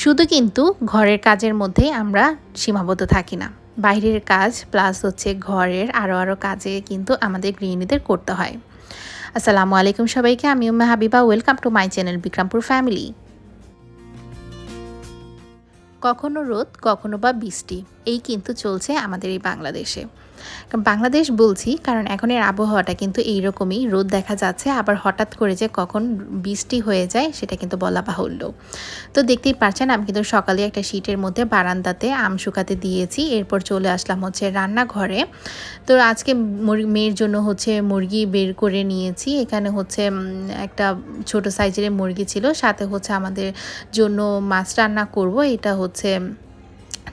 শুধু কিন্তু ঘরের কাজের মধ্যেই আমরা সীমাবদ্ধ থাকি না। বাইরের কাজ প্লাস হচ্ছে ঘরের আরও আরও কাজে কিন্তু আমাদের গৃহিণীদের করতে হয়। আসসালামু আলাইকুম সবাইকে, আমি Umma Habiba welcome to my channel Bikrampur family কখনো রোদ, কখনো বা বৃষ্টি, এই কিন্তু চলছে আমাদের এই বাংলাদেশে। বাংলাদেশ বলছি, কারণ এখন এর আবহাওয়াটা কিন্তু এইরকমই। রোদ দেখা যাচ্ছে, আবার হঠাৎ করে যে কখন বৃষ্টি হয়ে যায়, সেটা কিন্তু বলা বাহুল্য। তো দেখতেই পাচ্ছেন আমি কিন্তু সকালে একটা শীটের মধ্যে বারান্দাতে আম শুকাতে দিয়েছি। এরপর চলে আসলাম হচ্ছে রান্নাঘরে। তো আজকে মেয়ের জন্য হচ্ছে মুরগি বের করে নিয়েছি। এখানে হচ্ছে একটা ছোট সাইজের মুরগি ছিল। সাথে হচ্ছে আমাদের জন্য মাছ রান্না করব। এটা হচ্ছে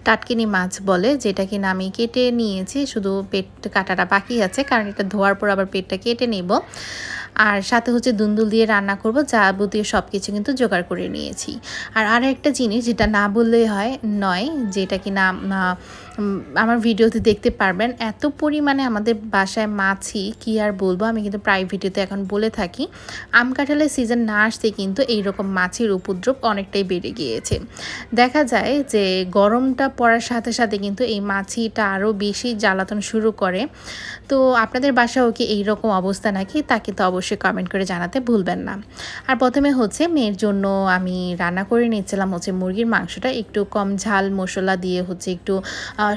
টাটকিনি মাছ বলে, যেটা কিনা আমি কেটে নিয়েছি, শুধু পেট কাটাটা বাকি আছে, কারণ এটা ধোয়ার পর আবার পেটটা কেটে নেব। আর সাথে হচ্ছে দুন্দুল দিয়ে রান্না করব, যাবতীয় সব কিছু কিন্তু জোগাড় করে নিয়েছি। আর আর একটা জিনিস যেটা না বললেই হয়, নয়, যেটা কি না আমার ভিডিওতে দেখতে পারবেন এত পরিমাণে আমাদের বাসায় মাছি, কি আর বলব, আমি কিন্তু প্রায় ভিডিওতে এখন বলে থাকি। আম কাঁঠালের সিজন না আসতে কিন্তু এইরকম মাছির উপদ্রব অনেকটাই বেড়ে গিয়েছে। দেখা যায় যে গরমটা পড়ার সাথে সাথে কিন্তু এই মাছিটা আরও বেশি জ্বালাতন শুরু করে। তো আপনাদের বাসাও কি এইরকম অবস্থা নাকি? তা কিন্তু অবশ্যই কমেন্ট করে জানাতে ভুলবেন না। আর প্রথমে হচ্ছে মেয়ের জন্য আমি রান্না করে নিচ্ছিলাম হচ্ছে মুরগির মাংসটা, একটু কম ঝাল মশলা দিয়ে হচ্ছে একটু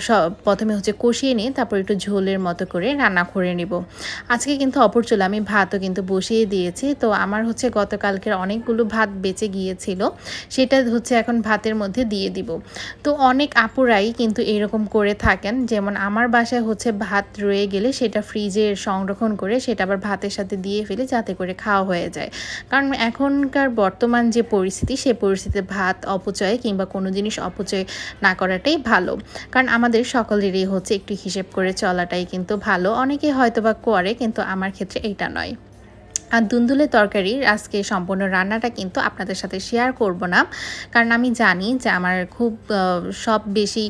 সব প্রথমে হচ্ছে কষিয়ে নিয়ে তারপর একটু ঝোলের মতো করে রান্না করে নিব। আজকে কিন্তু অপর চলে আমি ভাতও কিন্তু বসিয়ে দিয়েছি। তো আমার হচ্ছে গতকালকের অনেকগুলো ভাত বেঁচে গিয়েছিল, সেটা হচ্ছে এখন ভাতের মধ্যে দিয়ে দিব। তো অনেক আপুরাই কিন্তু এরকম করে থাকেন, যেমন আমার বাসায় হচ্ছে ভাত রয়ে গেলে সেটা ফ্রিজে সংরক্ষণ করে সেটা আবার ভাতের সাথে দিয়ে ফেলে যাতে করে খাওয়া হয়ে যায়। কারণ এখনকার বর্তমান যে পরিস্থিতি, সে পরিস্থিতিতে ভাত অপচয় কিংবা কোনো জিনিস অপচয় না করাটাই ভালো। কারণ আমাদের সকলেরই হচ্ছে একটু হিসেব করে চলাটাই কিন্তু ভালো। অনেকে হয়তো বা করে, কিন্তু আমার ক্ষেত্রে এইটা নয়। আর দুন্দুলের তরকারির আজকে সম্পূর্ণ রান্নাটা কিন্তু আপনাদের সাথে শেয়ার করব না। কারণ আমি জানি যে আমার খুব সব বেশি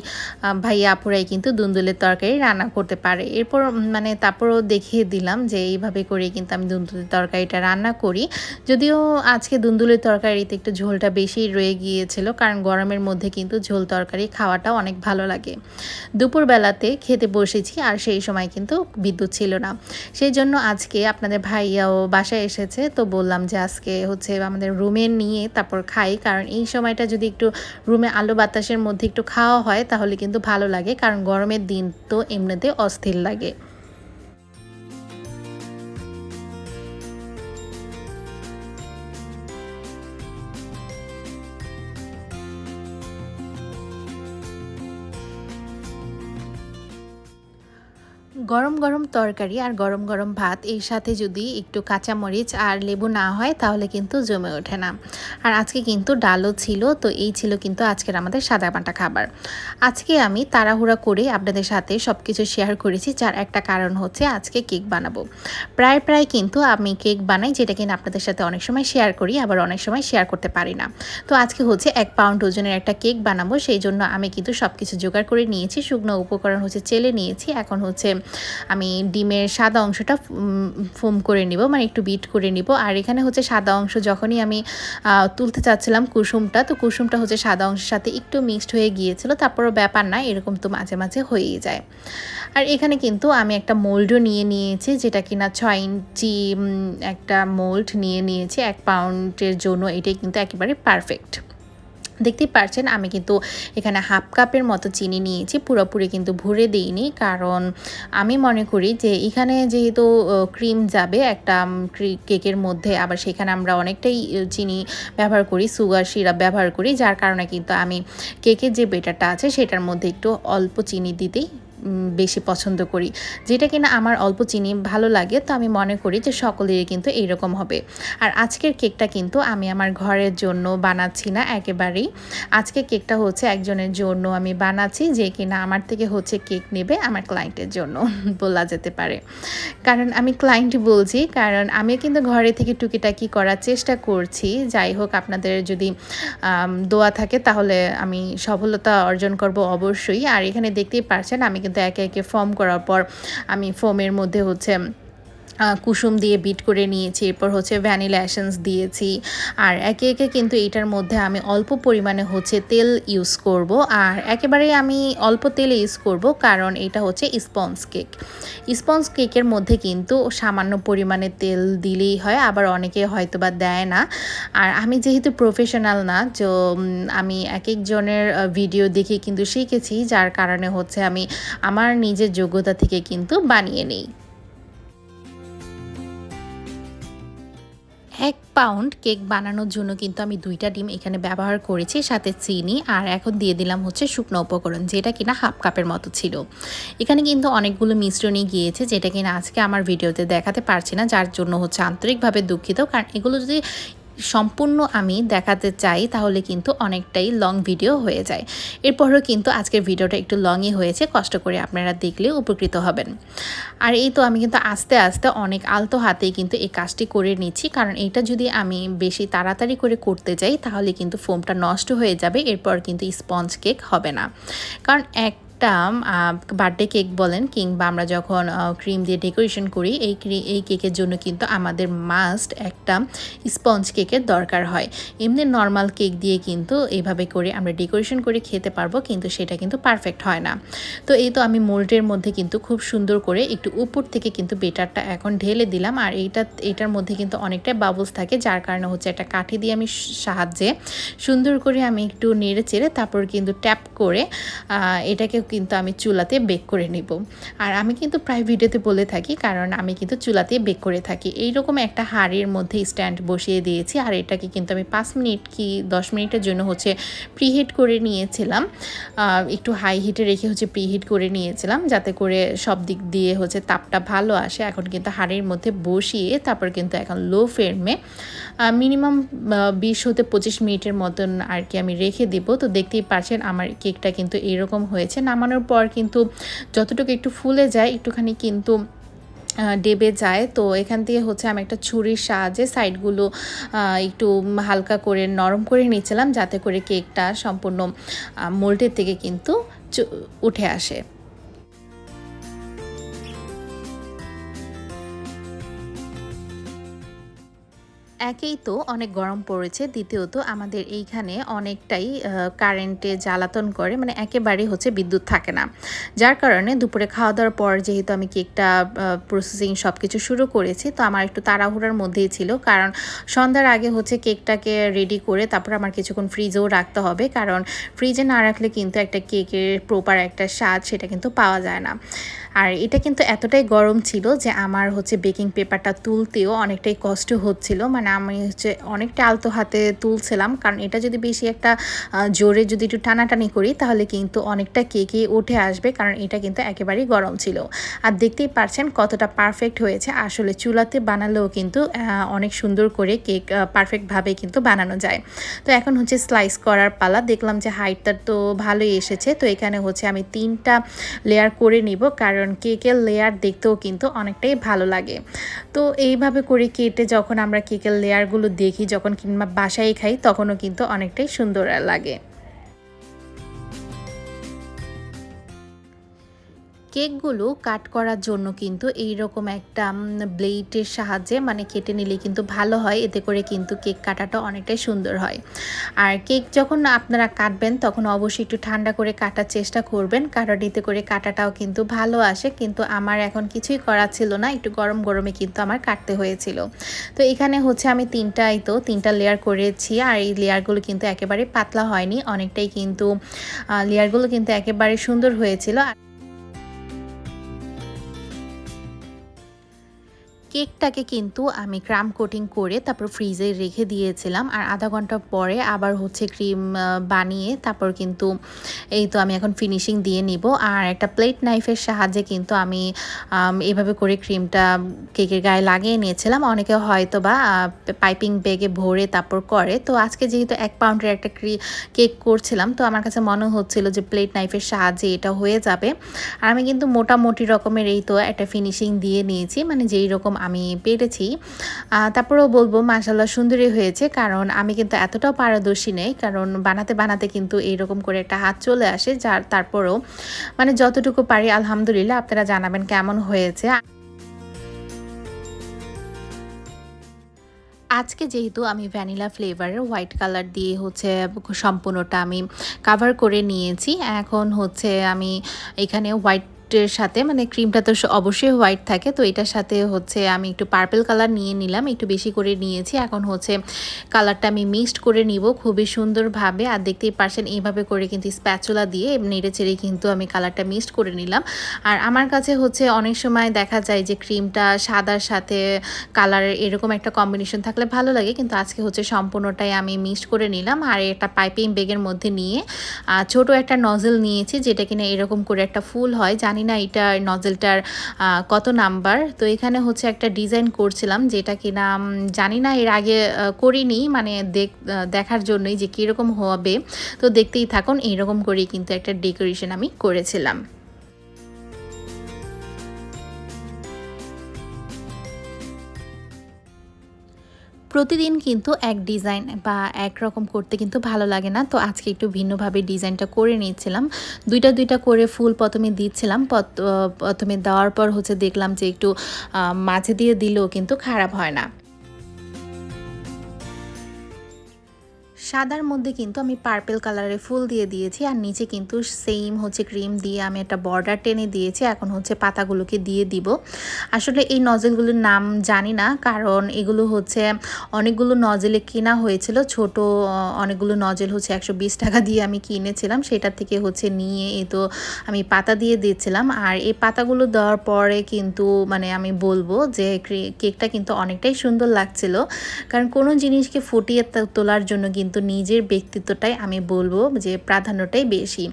ভাইয়া আপুরাই কিন্তু দুন্দুলের তরকারি রান্না করতে পারে। এরপর মানে তারপরও দেখিয়ে দিলাম যে এইভাবে করে কিন্তু আমি দুন্দুলের তরকারিটা রান্না করি। যদিও আজকে দুন্দুলের তরকারিতে একটু ঝোলটা বেশি রয়ে গিয়েছিল, কারণ গরমের মধ্যে কিন্তু ঝোল তরকারি খাওয়াটা অনেক ভালো লাগে। দুপুরবেলাতে খেতে বসেছি, আর সেই সময় কিন্তু বিদ্যুৎ ছিল না। সেই জন্য আজকে আপনাদের ভাইয়াও বাসায় বাসায় এসেছে, তো বললাম যে আজকে হচ্ছে আমাদের রুমে নিয়ে তারপর খাই। কারণ এই সময়টা যদি একটু রুমে আলো বাতাসের মধ্যে একটু খাওয়া হয়, তাহলে কিন্তু ভালো লাগে। কারণ গরমের দিন তো এমনিতে অস্থির লাগে। গরম গরম তরকারি আর গরম গরম ভাত, এর সাথে যদি একটু কাঁচামরিচ আর লেবু না হয়, তাহলে কিন্তু জমে ওঠে না। আর আজকে কিন্তু ডালও ছিল, তো এই ছিল কিন্তু আজকের আমাদের সাদা পাটা খাবার। আজকে আমি তাড়াহুড়া করে আপনাদের সাথে সব কিছু শেয়ার করেছি, যার একটা কারণ হচ্ছে আজকে কেক বানাবো। প্রায় প্রায় কিন্তু আমি কেক বানাই, যেটা কিনা আপনাদের সাথে অনেক সময় শেয়ার করি, আবার অনেক সময় শেয়ার করতে পারি না। তো আজকে হচ্ছে এক পাউন্ড ওজনের একটা কেক বানাবো, সেই জন্য আমি কিন্তু সব কিছু জোগাড় করে নিয়েছি। শুকনো উপকরণ হচ্ছে চেলে নিয়েছি, এখন হচ্ছে আমি ডিমের সাদা অংশটা ফোম করে নিব মানে একটু বিট করে নিব। আর এখানে হচ্ছে সাদা অংশ যখনই আমি তুলতে চাচ্ছিলাম কুসুমটা, তো কুসুমটা হচ্ছে সাদা অংশের সাথে একটু মিক্সড হয়ে গিয়েছিল, তারপরও ব্যাপার না, এরকম তো মাঝে মাঝে হয়েই যায়। আর এখানে কিন্তু আমি একটা মোল্ডও নিয়ে নিয়েছি, যেটা কিনা ছয় ইঞ্চি একটা মোল্ড নিয়ে নিয়েছি, এক পাউন্ডের জন্য, এটাই কিন্তু একেবারে পারফেক্ট দেখতেই পারছেন, আমি কিন্তু এখানে হাফ কাপের মতো চিনি নিয়েছি, পুরোপুরি কিন্তু ভরে দিইনি। কারণ আমি মনে করি যে এখানে যেহেতু ক্রিম যাবে একটা কেকের মধ্যে, আবার সেখানে আমরা অনেকটাই চিনি ব্যবহার করি, সুগার সিরাপ ব্যবহার করি, যার কারণে কিন্তু আমি কেকের যে বেটারটা আছে, সেটার মধ্যে একটু অল্প চিনি দিতেই বেশি পছন্দ করি। যেটা কিনা আমার অল্প চিনি ভালো লাগে, তো আমি মনে করি যে সকলেরই কিন্তু এইরকম হবে। আর আজকের কেকটা কিন্তু আমি আমার ঘরের জন্য বানাচ্ছি না একেবারেই। আজকে কেকটা হচ্ছে একজনের জন্য আমি বানাচ্ছি, যে কিনা আমার থেকে হচ্ছে কেক নেবে আমার ক্লায়েন্টের জন্য, বলা যেতে পারে। কারণ আমি ক্লায়েন্ট বলছি, কারণ আমি কিন্তু ঘরে থেকে টুকিটাকি করার চেষ্টা করছি। যাই হোক, আপনাদের যদি দোয়া থাকে তাহলে আমি সফলতা অর্জন করব অবশ্যই। আর এখানে দেখতেই পারছেন, আমি কিন্তু একে একে ফর্ম করার পর আমি ফোমের মধ্যে হচ্ছে কুসুম দিয়ে বিট করে নিয়েছি, এরপর হচ্ছে ভ্যানিলা অ্যাসেন্স দিয়েছি। আর একে একে কিন্তু এটার মধ্যে আমি অল্প পরিমাণে হচ্ছে তেল ইউজ করব। আর একেবারেই আমি অল্প তেল ইউজ করব, কারণ এটা হচ্ছে স্পঞ্জ কেক স্পঞ্জ কেকের মধ্যে কিন্তু সামান্য পরিমাণে তেল দিলেই হয়, আবার অনেকে হয়তো বা দেয় না। আর আমি যেহেতু প্রফেশনাল না, তো আমি এক একজনের ভিডিও দেখে কিন্তু শিখেছি, যার কারণে হচ্ছে আমি আমার নিজের যোগ্যতা থেকে কিন্তু বানিয়ে নিই। এক পাউন্ড কেক বানানোর জন্য কিন্তু আমি দুইটা ডিম এখানে ব্যবহার করেছি, সাথে চিনি আর এখন দিয়ে দিলাম হচ্ছে শুকনো উপকরণ, যেটা কিনা হাফ কাপের মতো ছিল। এখানে কিন্তু অনেকগুলো মিশ্রণই গিয়েছে, যেটা কিনা আজকে আমার ভিডিওতে দেখাতে পারছি না, যার জন্য হচ্ছে আন্তরিকভাবে দুঃখিত। কারণ এগুলো যদি সম্পূর্ণ আমি দেখাতে চাই, তাহলে কিন্তু অনেকটাই লং ভিডিও হয়ে যায়। এরপরও কিন্তু আজকের ভিডিওটা একটু লংই হয়েছে, কষ্ট করে আপনারা দেখলে উপকৃত হবেন। আর এই তো আমি কিন্তু আস্তে আস্তে অনেক আলতো হাতেই কিন্তু এই কাজটি করে নিচ্ছি, কারণ এটা যদি আমি বেশি তাড়াতাড়ি করে করতে যাই, তাহলে কিন্তু ফোমটা নষ্ট হয়ে যাবে, এরপর কিন্তু স্পঞ্জ কেক হবে না। কারণ এক একটা বার্থডে কেক বলেন কিংবা আমরা যখন ক্রিম দিয়ে ডেকোরেশন করি, এই এই কেকের জন্য কিন্তু আমাদের মাস্ট একটা স্পঞ্জ কেকের দরকার হয়। এমনি নর্মাল কেক দিয়ে কিন্তু এইভাবে করে আমরা ডেকোরেশন করে খেতে পারব, কিন্তু সেটা কিন্তু পারফেক্ট হয় না। তো এই তো আমি মোল্ডের মধ্যে কিন্তু খুব সুন্দর করে একটু উপর থেকে কিন্তু বেটারটা এখন ঢেলে দিলাম। আর এইটা, এটার মধ্যে কিন্তু অনেকটাই বাবলস থাকে, যার কারণে হচ্ছে একটা কাঠি দিয়ে আমি সাহায্যে সুন্দর করে আমি একটু নেড়ে চেড়ে তারপর কিন্তু ট্যাপ করে এটাকে কিন্তু আমি চুলাতে বেক করে নিব। আর আমি কিন্তু প্রায় ভিডিওতে বলে থাকি, কারণ আমি কিন্তু চুলাতে বেক করে থাকি। এইরকম একটা হাঁড়ির মধ্যে স্ট্যান্ড বসিয়ে দিয়েছি, আর এটাকে কিন্তু আমি পাঁচ মিনিট কি দশ মিনিটের জন্য হচ্ছে প্রিহিট করে নিয়েছিলাম। একটু হাই হিটে রেখে হচ্ছে প্রিহিট করে নিয়েছিলাম, যাতে করে সব দিক দিয়ে হচ্ছে তাপটা ভালো আসে। এখন কিন্তু হাঁড়ির মধ্যে বসিয়ে তারপর কিন্তু এখন লো ফ্লেমে মিনিমাম বিশ হতে পঁচিশ মিনিটের মতন আর কি আমি রেখে দিব। তো দেখতেই পারছেন আমার কেকটা কিন্তু এরকম হয়েছে। নামানোর পর কিন্তু যতটুকু একটু ফুলে যায়, একটুখানি কিন্তু ডেবে যায়। তো এখান থেকে হচ্ছে আমি একটা ছুরির সাহায্যে সাইডগুলো একটু হালকা করে নরম করে নিয়েছিলাম, যাতে করে কেকটা সম্পূর্ণ মোল্টের থেকে কিন্তু উঠে আসে। একেই তো অনেক গরম পড়েছে, দ্বিতীয়ত আমাদের এইখানে অনেকটাই কারেন্টে জ্বালাতন করে মানে একেবারেই হচ্ছে বিদ্যুৎ থাকে না। যার কারণে দুপুরে খাওয়া দাওয়ার পর যেহেতু আমি কেকটা প্রসেসিং সব কিছু শুরু করেছি, তো আমার একটু তাড়াহুড়ার মধ্যেই ছিল। কারণ সন্ধ্যার আগে হচ্ছে কেকটাকে রেডি করে তারপর আমার কিছুক্ষণ ফ্রিজেও রাখতে হবে। কারণ ফ্রিজে না রাখলে কিন্তু একটা কেকের প্রপার একটা স্বাদ সেটা কিন্তু পাওয়া যায় না। আর এটা কিন্তু এতটাই গরম ছিল যে আমার হচ্ছে বেকিং পেপারটা তুলতেও অনেকটাই কষ্ট হচ্ছিল। মানে আমি হচ্ছে অনেকটা আলতো হাতে তুলছিলাম। কারণ এটা যদি বেশি একটা জোরে যদি একটু টানাটানি করি, তাহলে কিন্তু অনেকটা কেকে উঠে আসবে। কারণ এটা কিন্তু একেবারেই গরম ছিল। আর দেখতেই পারছেন কতটা পারফেক্ট হয়েছে। আসলে চুলাতে বানালেও কিন্তু অনেক সুন্দর করে কেক পারফেক্টভাবে কিন্তু বানানো যায়। তো এখন হচ্ছে স্লাইস করার পালা। দেখলাম যে হাইটটা তো ভালোই এসেছে। তো এখানে হচ্ছে আমি তিনটা লেয়ার করে নিব। কারণ কেকের লেয়ার দেখতেও কিন্তু অনেকটাই ভালো লাগে। তো এইভাবে করে কেটে যখন আমরা কেকের লেয়ারগুলো দেখি, যখন কিংবা বাসায় খাই, তখনও কিন্তু অনেকটাই সুন্দর লাগে। কেকগুলো কাট করার জন্য কিন্তু এই রকম একটা ব্লেডের সাহায্যে মানে কেটে নিলে কিন্তু ভালো হয়। এতে করে কিন্তু কেক কাটাটা অনেকটাই সুন্দর হয়। আর কেক যখন আপনারা কাটবেন, তখন অবশ্যই একটু ঠান্ডা করে কাটার চেষ্টা করবেন এতে করে কাটাটাও কিন্তু ভালো আসে। কিন্তু আমার এখন কিছুই করা ছিল না, একটু গরম গরমে কিন্তু আমার কাটতে হয়েছিল। তো এখানে হচ্ছে আমি তিনটাই তো তিনটা লেয়ার করেছি। আর এই লেয়ারগুলো কিন্তু একেবারে পাতলা হয়নি, অনেকটাই কিন্তু লেয়ারগুলো কিন্তু একেবারে সুন্দর হয়েছিল। কেকটাকে কিন্তু আমি ক্রাম কোটিং করে তারপর ফ্রিজে রেখে দিয়েছিলাম। আর আধা ঘণ্টা পরে আবার হচ্ছে ক্রিম বানিয়ে তারপর কিন্তু এই তো আমি এখন ফিনিশিং দিয়ে নিব। আর একটা প্লেট নাইফের সাহায্যে কিন্তু আমি এভাবে করে ক্রিমটা কেকের গায়ে লাগিয়ে নিয়েছিলাম। অনেকে হয়তো বা পাইপিং ব্যাগে ভরে তারপর করে। তো আজকে যেহেতু এক পাউন্ডের একটা কেক করছিলাম, তো আমার কাছে মনে হচ্ছিল যে প্লেট নাইফের সাহায্যে এটা হয়ে যাবে। আর আমি কিন্তু মোটামুটি রকমের এই তো একটা ফিনিশিং দিয়ে নিয়েছি। মানে যেই রকম আমি পেরেছি। তারপরেও বলব মাসাল্লাহ সুন্দরী হয়েছে, কারণ আমি কিন্তু এতটাও পারদর্শী নেই, কারণ বানাতে বানাতে কিন্তু এইরকম করে একটা হাত চলে আসে, যার তারপরেও মানে যতটুকু পারি, আলহামদুলিল্লাহ, আপনারা জানাবেন কেমন হয়েছে। আজকে যেহেতু আমি ভ্যানিলা ফ্লেভারের হোয়াইট কালার দিয়ে হচ্ছে সম্পূর্ণটা আমি কাভার করে নিয়েছি, এখন হচ্ছে আমি এখানে হোয়াইট এর সাথে মানে ক্রিমটা তো অবশ্যই হোয়াইট থাকে, তো এটার সাথে হচ্ছে আমি একটু পার্পেল কালার নিয়ে নিলাম, একটু বেশি করে নিয়েছি। এখন হচ্ছে কালারটা আমি মিক্সড করে নিব খুবই সুন্দরভাবে। আর দেখতেই পারছেন, এইভাবে করে কিন্তু স্প্যাচুলা দিয়ে নেড়ে চেড়ে কিন্তু আমি কালারটা মিক্সড করে নিলাম। আর আমার কাছে হচ্ছে অনেক সময় দেখা যায় যে ক্রিমটা সাদার সাথে কালারের এরকম একটা কম্বিনেশন থাকলে ভালো লাগে, কিন্তু আজকে হচ্ছে সম্পূর্ণটাই আমি মিক্সড করে নিলাম। আর একটা পাইপিং বেগের মধ্যে নিয়ে ছোট একটা নজল নিয়েছি, যেটা কিনা এরকম করে একটা ফুল হয় জানি না এটা নজেলটার কত নাম্বার। তো এখানে হচ্ছে একটা ডিজাইন করছিলাম যেটা কিনা জানি না এর আগে করিনি মানে দেখার জন্যই যে কীরকম হবে। তো দেখতেই থাকুন, এইরকম করেই কিন্তু একটা ডেকোরেশন আমি করেছিলাম। প্রতিদিন কিন্তু এক ডিজাইন বা এক রকম করতে কিন্তু ভালো লাগে না। তো আজকে একটু ভিন্নভাবে ডিজাইনটা করে নিয়েছিলাম। দুইটা দুইটা করে ফুল প্রথমে দিচ্ছিলাম। প্রথমে দেওয়ার পর হচ্ছে দেখলাম যে একটু মাঝে দিয়ে দিলেও কিন্তু খারাপ হয় না। সাদার মধ্যে কিন্তু আমি পার্পেল কালারের ফুল দিয়ে দিয়েছি, আর নিচে কিন্তু সেম হচ্ছে ক্রিম দিয়ে আমি একটা বর্ডার টেনে দিয়েছি, এখন হচ্ছে পাতাগুলোকে দিয়ে দিব। আসলে এই নজেলগুলোর নাম জানি না, কারণ এগুলো হচ্ছে অনেকগুলো নজেলে কেনা হয়েছিল, ছোট অনেকগুলো নজেল হচ্ছে একশো বিশ টাকা দিয়ে আমি কিনেছিলাম সেটা থেকে হচ্ছে নিয়ে এ তো আমি পাতা দিয়ে দিয়েছিলাম আর এই পাতাগুলো দেওয়ার পরে কিন্তু মানে আমি বলব যে কেকটা কিন্তু অনেকটাই সুন্দর লাগছিল, কারণ কোনো জিনিসকে ফুটিয়ে তোলার জন্য কিন্তু কিন্তু নিজের ব্যক্তিত্বটাই আমি বলব যে প্রাধান্যটাই বেশি।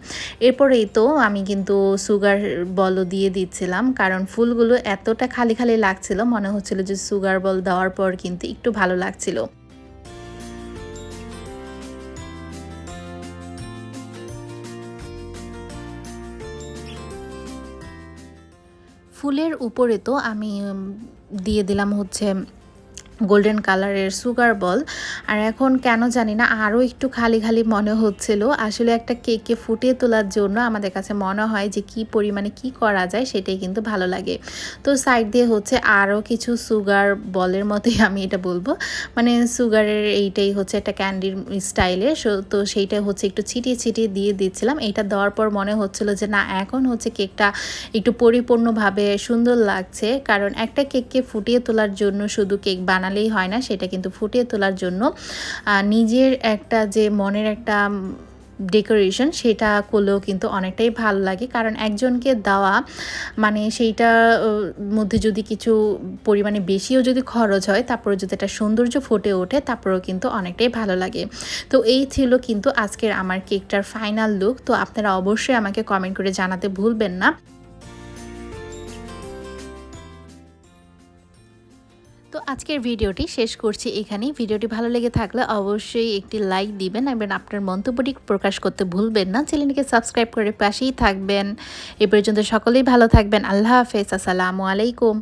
এরপরেই তো আমি কিন্তু সুগার বল দিয়ে দিচ্ছিলাম, কারণ ফুলগুলো এতটা খালি খালি লাগছিল, মনে হচ্ছিল যে সুগার বল দেওয়ার পর কিন্তু একটু ভালো লাগছিল। ফুলের উপরে তো আমি দিয়ে দিলাম হচ্ছে গোল্ডেন কালারের সুগার বল। আর এখন কেন জানি না, আরও একটু খালি খালি মনে হচ্ছিল। আসলে একটা কেককে ফুটিয়ে তোলার জন্য আমাদের কাছে মনে হয় যে কি পরিমাণে কি করা যায় সেটাই কিন্তু ভালো লাগে। তো সাইড দিয়ে হচ্ছে আরও কিছু সুগার বলের মতোই আমি এটা বলব। মানে সুগারের এইটাই হচ্ছে একটা ক্যান্ডির স্টাইলে। তো সেইটা হচ্ছে একটু ছিটিয়ে ছিটিয়ে দিয়ে দিচ্ছিলাম। এইটা দেওয়ার পর মনে হচ্ছিল যে না, এখন হচ্ছে কেকটা একটু পরিপূর্ণভাবে সুন্দর লাগছে। কারণ একটা কেককে ফুটিয়ে তোলার জন্য শুধু কেক বানালে বানালেই হয় না, সেটা কিন্তু ফুটিয়ে তোলার জন্য নিজের একটা যে মনের একটা ডেকোরেশন সেটা করলেও কিন্তু অনেকটাই ভালো লাগে। কারণ একজনকে দেওয়া মানে সেইটা মধ্যে যদি কিছু পরিমাণে বেশিও যদি খরচ হয় তারপরে যদি একটা সৌন্দর্য ফুটে ওঠে, তারপরেও কিন্তু অনেকটাই ভালো লাগে। তো এই ছিল কিন্তু আজকের আমার কেকটার ফাইনাল লুক তো আপনারা অবশ্যই আমাকে কমেন্ট করে জানাতে ভুলবেন না। আজকের ভিডিওটি শেষ করছি এখানেই। ভিডিওটি ভালো লেগে থাকলে অবশ্যই একটি লাইক দিবেন এবং আপনার মন্তব্যটি প্রকাশ করতে ভুলবেন না। চ্যানেলটিকে সাবস্ক্রাইব করে পাশেই থাকবেন। এ পর্যন্ত সকলেই ভালো থাকবেন। আল্লাহ হাফেজ। আসসালামু আলাইকুম।